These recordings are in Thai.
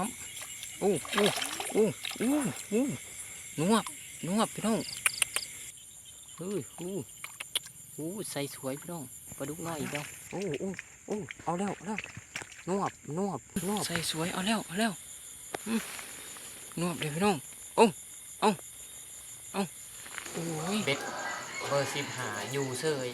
ามอู้อู้อู้อู้อู้นวบนวบพี่น้องเฮ้ยอู้อู้ใส่สวยพี่น้องปลาดุกน้อยอีกแล้วโอ้โอ้โอ้เอาแล้วเอาแล้วนวบนวบนวบใส่สวยเอาแล้วเอาแล้วอืมนวบเลยพี่น้องโอ้เอาเอาโอ้ยเบ็ดเบอร์สิบหาอยู่เซย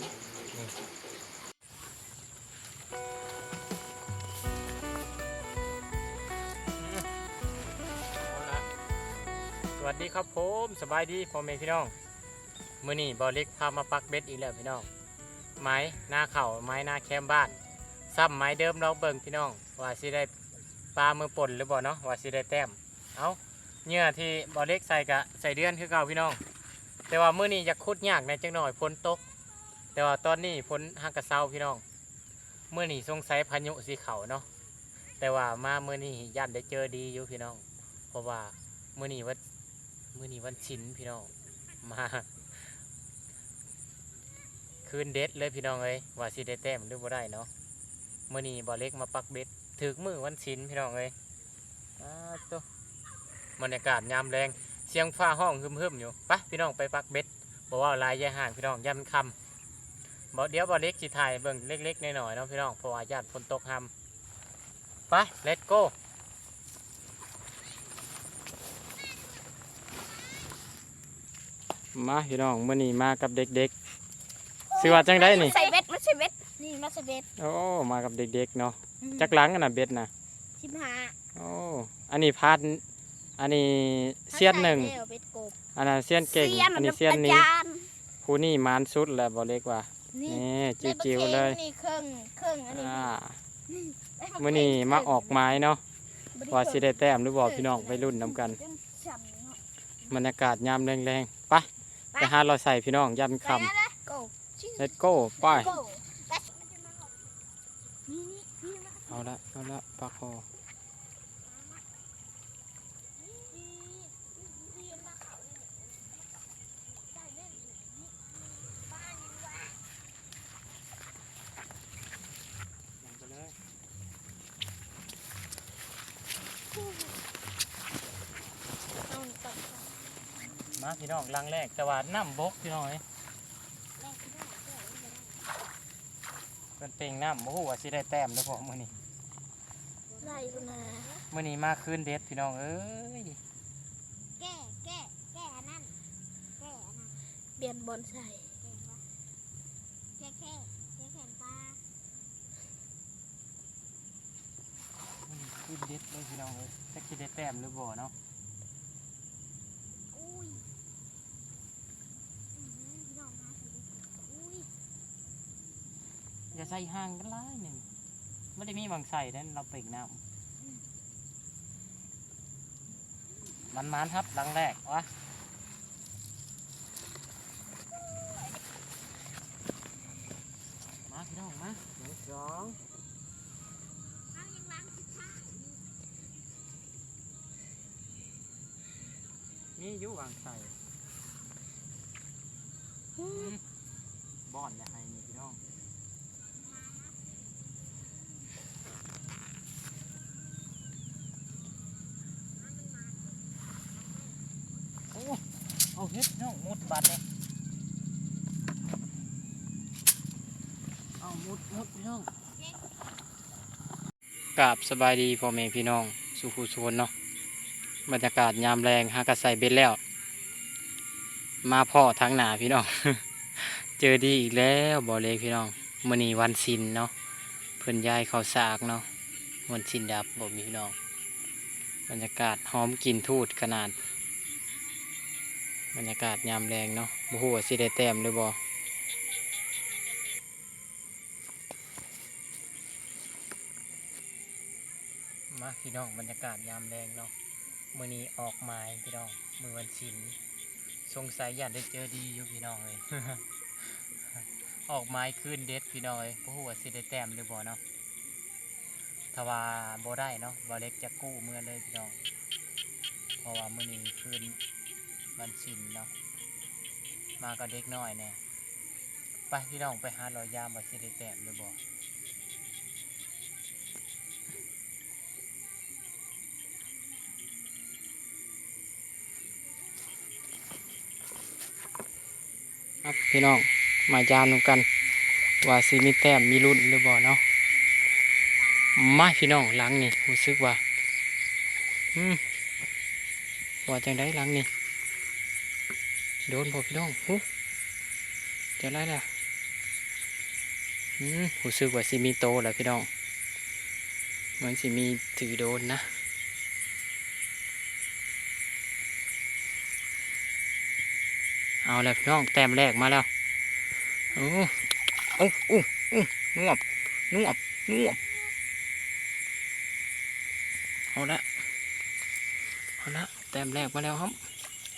วัสดีครับผมสบายดีพ่อแม่พี่น้องมื้อนี้บอเล็กพามาปักเบ็ดอีกแล้วพี่น้องไม้หน้าเข่าไม้หน้าแคมบ้านซ้ำไม้เดิมเราเบิ่งพี่น้องว่าสิได้ปลามือป่นหรือบ่เนาะว่าสิได้แต้มเอาเหยื่อที่บอเล็กใส่กะใส่เดือนคือเก่าพี่น้อง แต่ว่ามื้อนี้อยากคุดยากในจังหน่อยฝนตก แต่ว่าตอนนี้ฝนฮักกระเซาพี่น้องมื้อนี้สงสัยพายุสิเขาเนาะแต่ว่ามามื้อนี้ย่านได้เจอดีอยู่พี่น้อง เพราะว่ามื้อนี้วัน มื้อนี้วันชินพี่น้องมา คืนเด็ดเลยพี่น้องเอ้ยว่าสิได้แต้มหรือบ่ได้เนาะมื้อนี้บ่เล็กมาปักเบ็ดถึกมือวันชินพี่น้องเอ้ยอ้าวโตบรรยากาศยามแรงเสียงฟ้าห้องฮึมๆอยู่ไปพี่น้องไปปักเบ็ดบ่ว่าลายยาห่างพี่น้องยันคำบ่เดี๋ยวบ่เล็กสิถ่ายเบิ่งเล็กๆหน้อยๆเนาะพี่น้องเพราะว่าญาติฝนตกค่ำไป let's go มาพี่น้องมื่อนี้มากับเด็กๆสิว่าจังได้นี่ ใส่เบ็ดมาใส่เบ็ดนี่มาใส่เบ็ดโอ้ มากับเด็กๆเนาะจักหลังกันนะเบ็ดนะสิบห้าโอ้อันนี้พาดอันนี้เสียนหนึ่งอาใส่แล้วเบ็ดกบอันนั้นเสียนเก่งเสียนอันนี้แบบเสียนนี้อาจารย์ผู้นี่มานสุดแหละบอเล็กว่านี่นี่จิ๋วๆเลยนี่เครื่องเครื่องอันนี้อ่าได้ามื่อนี้มาออกไม้เนาะบ่ว่าสิได้แต้มหรือบ่พี่น้องไปรุ่นน้ำกันฉ่ำเนาะบรรยากาศยามแรงๆ ไปไปหาเราใส่พี่น้องยามคไปแล้วนะ go ำ let's go ไป go นี่นี่นี่เอาละเอาละปลาคอ มาพี่น้องลังแรกแต่ว่าน้ำบกพี่น้องเอ้ยเป็นเป่งน้ำโอ้โหว่าสิได้แต้มแล้วพอมื้อนี้ได้อยู่นะมื้อนี้มาคืนเด็ดพี่น้องเอ้ยแก้แก้แก้อันนั้นแก้อันนั้นเปลี่ยนบอลใส่แก้แก้แก้แขนปลามื้อนี้คืนเด็ดเลยพี่น้องเอ้ยจักสิได้แต้มหรือบ่เนาะ อุ้ยอื้อหือพี่น้องมาสิอุ้ย อย่าใส่ห่างกันหลายหนึ่งไม่ได้มีบางใส่นั่นเราเปล่งน้ำมันมันครับลังแรกวะมาพี่น้องมาหนึ่งสองเอายังล้างสิค่ะนี่อยุวางใส่บ่อนอย่าให้นี่พี่น้องโอ้เอาเฮ็ดพี่น้องมุดบาดเลยเอา มุดมุดพี่น้องกราบสบายดีพ่อแม่พี่น้องสุขุชนเนาะบรรยากาศยามแรงหากระใส่เบ็ดแล้ว มาพ่อทั้งหนาพี่น้อง เจอดีอีกแล้วบ่เลยพี่น้องมื้อนี้วันศิลเนาะเพิ่นยายเขาสากเนาะวันศิลดับบ่มีพี่น้อง บรรยากาศหอมกลิ่นทูดขนาด บรรยากาศยามแรงเนาะบ่ฮู้ว่าสิได้แต้มหรือบ่ พี่น้องบรรยากาศยามแรงเนาะมือนี้ออกไม้พี่น้องมือวันศิลสงสัยอยากได้เจอดีอยู่พี่น้องเลย ออกไม้คืนเด็ดพี่น้องเลยพราะหัวสิได้แต้มหรือบ่เนาะถ้าว่าบ่ได้เนาะบ่เล็กจะกู้เมื่อเลยพี่น้องเพราะว่ามือนี้คืนวันชินเนาะมากับเด็กน้อยแน่ไปพี่น้องไปหารอยยามว่สิได้แต้มหรือบ่ ครับพี่น้องมายามกัน ว่าสิมีแต้มมีรุ่นหรือบ่เนาะมาพี่น้องหลังนี่รู้สึกว่าอืมว่าจังไดหลังนี่โดนบ่พี่น้องหูจะไรล่ะอืมรู้สึกว่าสิมีโตแล้วพี่น้องเหมือนสิมีถือโดนนะ เอาแล้วพี่น้องแต้มแรกมาแล้วโอ้โอ้โอ้โอ้นวบนวบนวบเอาละเอาละแต้มแรกมาแล้วครับ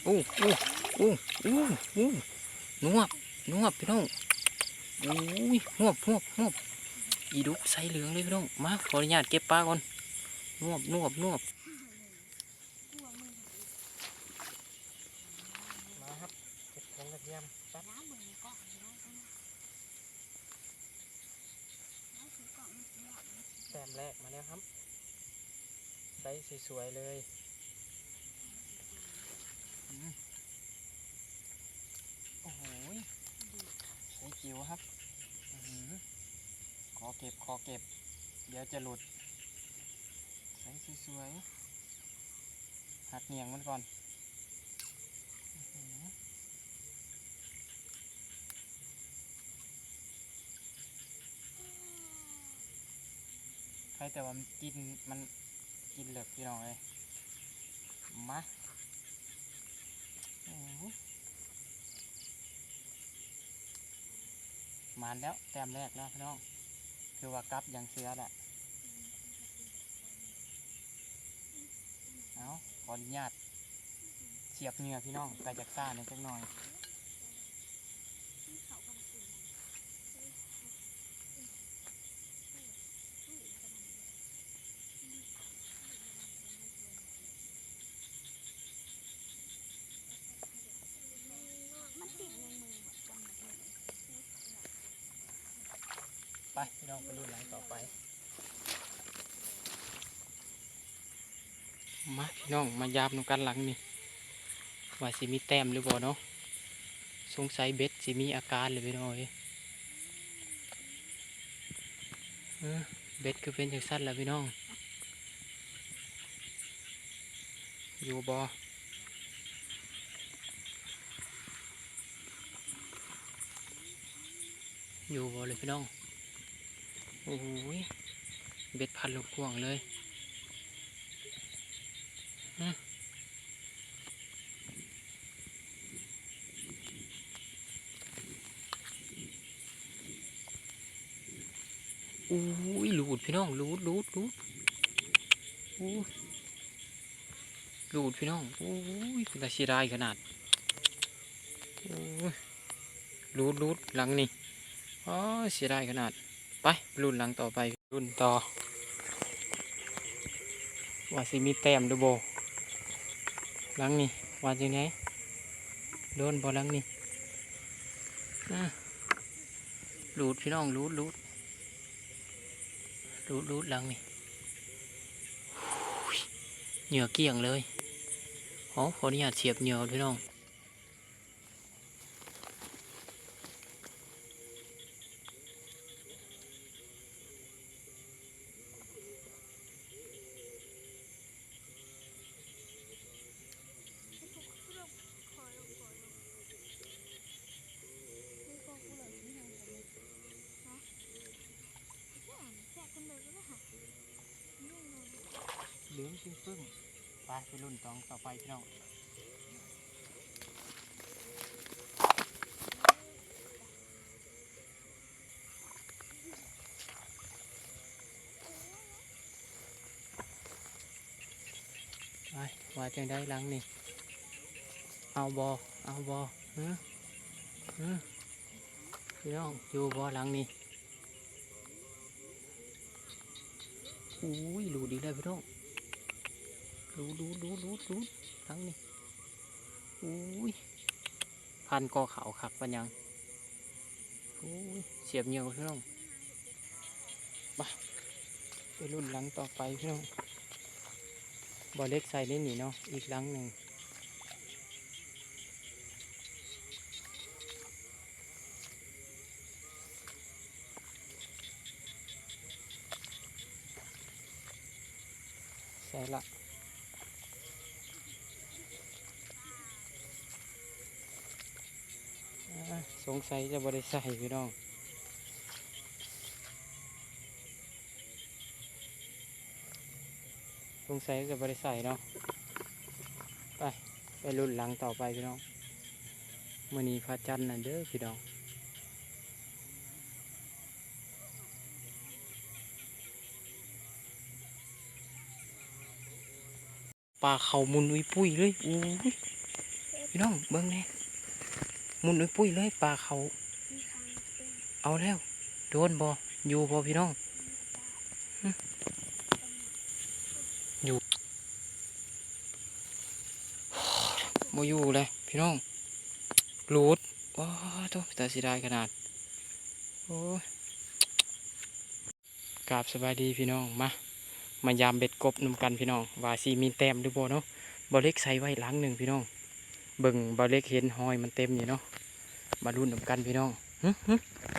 โอ้โอ้โอ้โอ้โอ้นวบนวบพี่น้องโอ้ยนวบนวบนวบอีดุกใส่เหลืองเลยพี่น้องมาขออนุญาตเก็บปลาก่อนนวบนวบนวบมาครับเก็บของกระเที ยมแป๊บน้ำมือในกล่องอยู่ได้ใช่ไหมน้ำถือกล่องมันสียแต้มแรกมาแล้วครับไซส์สวยๆเลยอืมโอ้โหยใส่จิ๋วครับอื้อหือขอเก็บขอเก็บ เดี๋ยวจะหลุดใส่สวยๆหักเหนียงมันก่อนอื้อหือ ใครแต่ว่ามันกินมันกินเหลือกพี่น้องเลยมาโอ้มานแล้วแต้มแรกแล้วพี่น้อง คือว่ากลับอย่างเสือแหละเอาขออนุญาตเสียบเหงื่อพี่น้องไปจากซ่าในอยจักหน่อย เขาก็มากิน มันติดในมือแบบกันแบบนี้ ไปพี่ น้องไปรุ่นหลังต่อไป มาพี่น้องมายามนกันหลังนี่ว่าสิมีแต้มหรือบ่เนาะสงสัยเบ็ดสิมีอาการเลยพี่น้องเอ้ยเบ็ดคือเป็นจังสั้นแล้วพี่น้อง อยู่บ่อยู่บ่เลยพี่น้อง โอ้ยเบ็ดพันลูกกวงเลยฮะโอ้ยหลุดพี่น้องหลุดหลุดหลุดโอ้ยหลุดพี่น้องโอ้ยเป็นตาชีรายขนาดโอ้ยหลุดหลุดหลังนี่อ๋อเสียดายขนาด ไปรุ่นหลังต่อไปรุ่นต่อ ว่าสิมีแต้มหรือโบหลังนี่ว่าจังไงโดนบอหลังนี่รูดพี่น้องรูดรูดรูดรูดหลังนี่เหงื่อเกี่ยงเลยอ๋อขออนุญาตเสียบเหงื่อพี่น้อง เหลืองชึ้งปึ้งไปไปรุ่นตองต่อไปพี่น้องไปว่าจังได้หลังนี่ เอาบอเอาบอฮะฮะพี่น้องอยู่บอหลังนี่อุ้ยหลูดีเลยพี่น้อง รูดูดูดูดูทั้งนี้อุ้ยพันกอเขาวขักปัญญังอุ้ยเสียบเงียวพี่น้องไปไปรุ่นหลังต่อไปพี่น้องบ่อเล็กใส่เล่นหนีเนาะอีกหลังหนึ่งใส่ละ สงสัยจะบริใส่พี่น้องสงสัยจะบริใส่เนาะไปไปรุ่นหลังต่อไปพี่น้องมื่อนี้พระจันทร์น่ะเด้อพี่น้องปลาเขามุนอุ้ยปุ้ยเลยอู้ยพี่น้องเบิ้งแน่ มุนอุ้ยปุ้ยเลยปลาเขาเอาแล้วโดนบออยู่บอพี่น้องอยู่บอยู่เลยพี่น้องหลุดว้าตัวแต่สิได้ขนาดโอ้ยกราบสบายดีพี่น้องมามายามเบ็ดกบนำกันพี่น้องว่าสีมีแต้มหรือบ่เนาะบอเล็กใส่ไว้หลังหนึ่งพี่น้อง เบิ่งบอเล็กเห็นหอยมันเต็มอยู่เนาะมาลุ้นกันพี่น้อง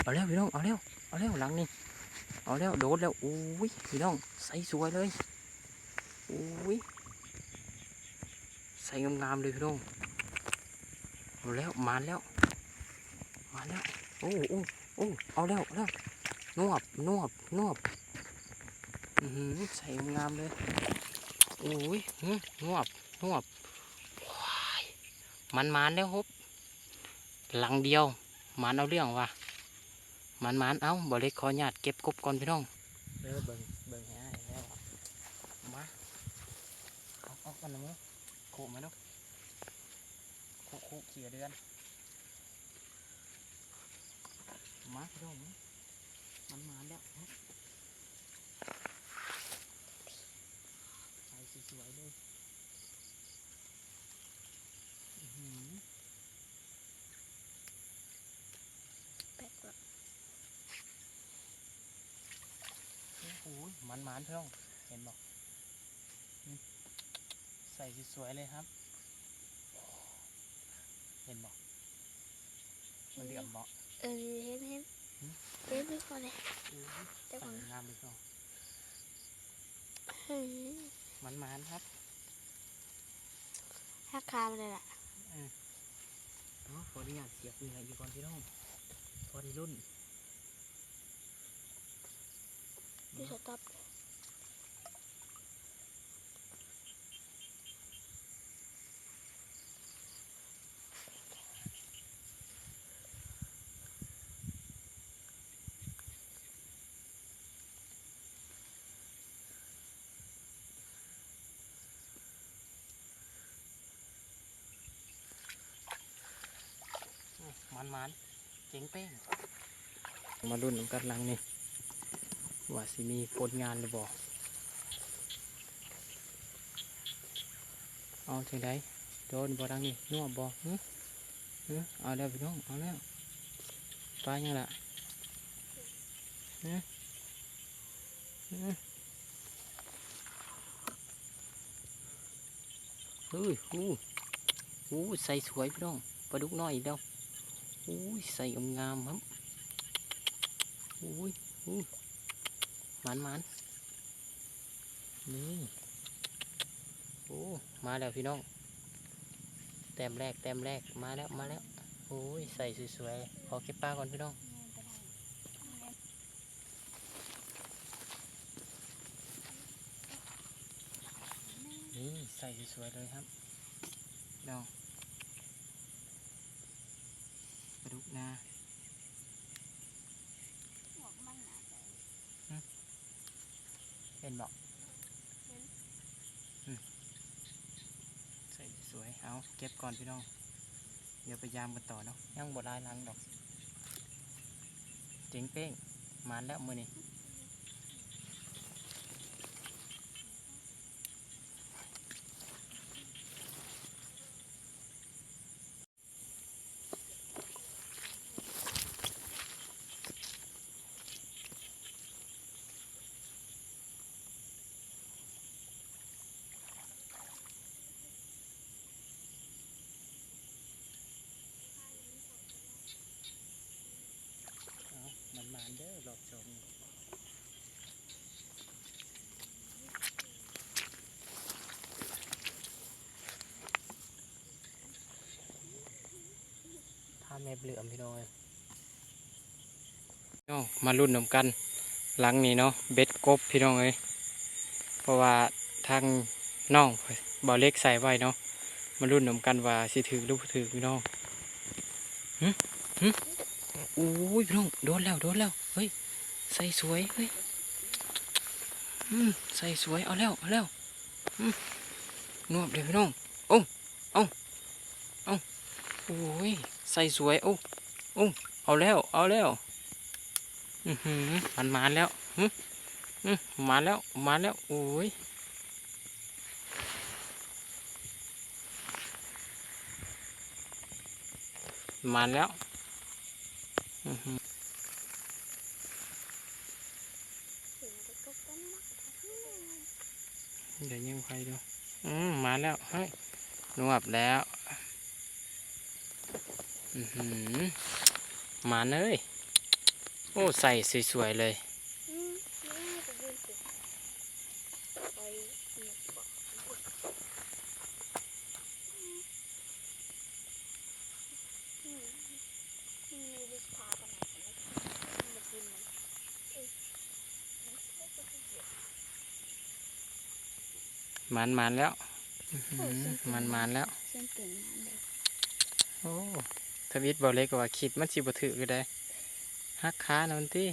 เอาแล้วพี่น้องเอาแล้วเอาแล้วหลังนี่เอาแล้วโดดแล้วโอ้ยพี่น้องใส่สวยเลยโอ้ยใส่งามๆเลยพี่น้องเอาแล้วมาแล้วมาแล้วโอ้โอ้โอ้เอาแล้วเอาแล้วนวบนวบนวบอือหือใส่งามเลยโอ้ยนวบนวบ มันมานแล้วฮบหลังเดียวมันเอาเรื่องว่ะมันมันเอาบริขอญาตเก็บกบก่อนพี่น้องเด้อเบิ่งเบิ่งให้แล้วมาเอาเอากันนะมึงโขมาเนาะโขโขเขี่ยเดือนมาพี่น้องมึงมันแล้วใส่สวยๆเลยอื้อหือ แปลกว่ะ โอ้โห มันมันๆพี่น้องเห็นบอกใส่สวยๆเลยครับ เห็นบอกมันเหลี่ยมบอกเออเห็นเห็นหืมเห็นไม่พอเลยอู้แต่ใส่ก่อนงามเลยพี่น้องหืมมันมันๆครับหักคาไปเลยล่ะเนาะพอดีอะเสียบเหนื่อยอยู่ก่อนพี่น้องพอดีรุ่นพี่สต๊ มันมันๆเจ๋งเป้ง มารุ่นกันลังนี่ว่าสิมีผลงานหรือบอกเอาจังไดโดนบ่ดังนี่นัวบ่หึหึเอาแล้วพี่น้องเอาแล้วปลายังล่ะหึหึเฮ้ยหูหูใส่สวยพี่น้องปลาดุกน้อยอีกแล้ว อู้ยใส่งามครับอู้ยอู้ยมันมันนี่โอ้มาแล้วพี่น้อง แต้มแรกแต้มแรกมาแล้วมาแล้วโอ้ยใส่สวยๆขอเก็บปลาก่อนพี่น้องนี่ใส่สวยๆเลยครับน้องปลาดุกนา หัวมันหนาแต่ เห็นบอก เห็น อืมใส่สวย เก็บก่อนพี่น้อง เดี๋ยวไปยามกันต่อเนาะยังบดลายลังดอก เจ๋งเป้งมานแล้วมือเอามันมานเด้อรอบสองนี่ แม่เหลือมพี่น้องเอ้ยเนาะมารุ่นนำกันหลังนี้เนาะเบ็ดกบพี่น้องเอ้ยเพราะว่าทางน้องบ่อเล็กใส่ไว้เนาะมารุ่นนำกันว่าสิถือรือบ่ถือพี่น้องหึหึโอ้ยพี่น้องโดนแล้วโดนแล้วเฮ้ยใส่สวยเฮ้ยใส่สวยเอาแล้วเอาแล้วนวบเลยพี่น้องโอ้เอาเอาโอ้ย ใส่สวยโอ้โอ้เอาแล้วเอาแล้วอือหือมันมาแล้วหึอือมาแล้วมาแล้วโอ้ยมาแล้วอือหือถึงจะก็ต้นมะเดี๋ยวยิงไฟดูอืมมาแล้วเฮ้ยนวบแล้ว มาเลย โอ้ ใส่สวยๆเลยอืมไม่จะยืนสิไปอีกบ่อืมมีวิชาปัญหาไม่กินมันเอ้ยมันก็จะเสียมันมันแล้วอื้อหือมันมันแล้วเส้นเก่งงานเลยโอ้ท วิตบอเล็กก็ว่าคิดมันสิบ่ถือก็ได้ฮักขานะมันตี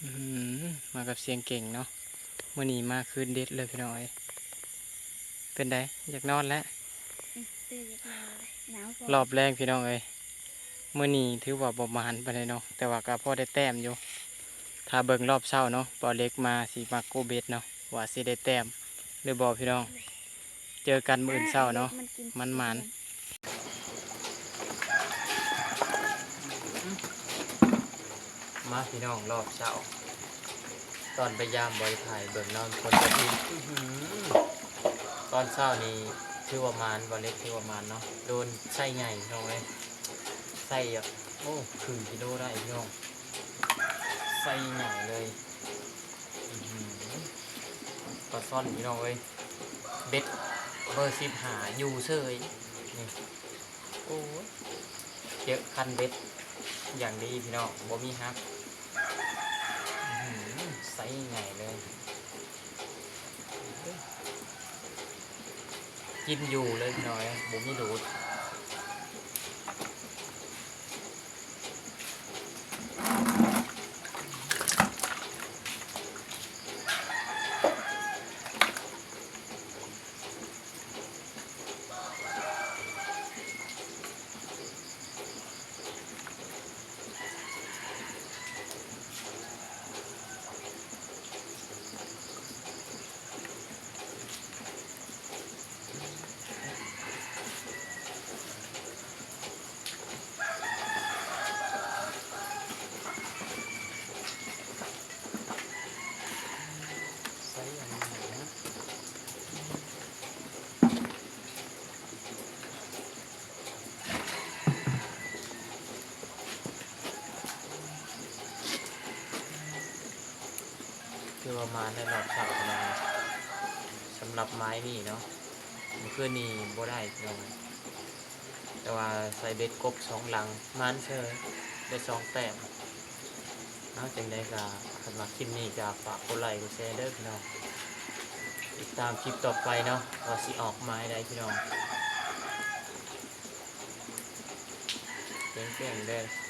อื้อหือมากับเสียงเก่งเนาะมื่อนี้มาคืนเด็ดเลยพี่น้อย เป็นไดอยากนอนแล้วตื่นมาเลยหนาวพอรอบแรงพี่น้องเอ้ยมื่อนี้ถือว่าประมาณไปเลยเนาะแต่ว่าก็พอได้แต้มอยู่ถ้าเบิ่งรอบเช้าเนาะบอเล็กมาสีมาโกเบ็ดเนาะว่าสิได้แต้มหรือบอพี่น้อง เจอกันมื้ออื่นเช้าเนาะมันหมาน มาพี่น้องรอบเช้า ตอนไปยามบริถ่ายเบิ่งนอนคนจะทิ้งตอนเช้านี้ชื่อว่ามานบอเล็กชื่อว่ามานเนาะโดนไส้ใหญ่พี่น้องเลยไส้อะโอ้ครึ่งกิโลได้พี่น้องไส้ใหญ่เลยอื้อหือปลาซ่อนพี่น้องเลยเบ็ดเบอร์สิบหาอยู่เซยนี่โอ้เยอะคันเบ็ดอย่างดีพี่น้องบ่มีฮัก ไซส์ใหญ่เลย กินอยู่เลยหน่อยบุ๋มีดูด มาณในรอบช้านะสำหรับไม้นี่เนาะเมื่อคืนนี้บ่ได้พี่น้องแต่ว่าใส่เบ็ดกบสองหลังมันเชยได้สองแต้มเอาจังได้ก็สำหรับคลิปนี้ก็ฝากกดไลค์กดแชร์เด้อพี่น้องติดตามคลิปต่อไปเนาะว่าสิออกไม้ได้พี่น้องเก่งๆเด้อ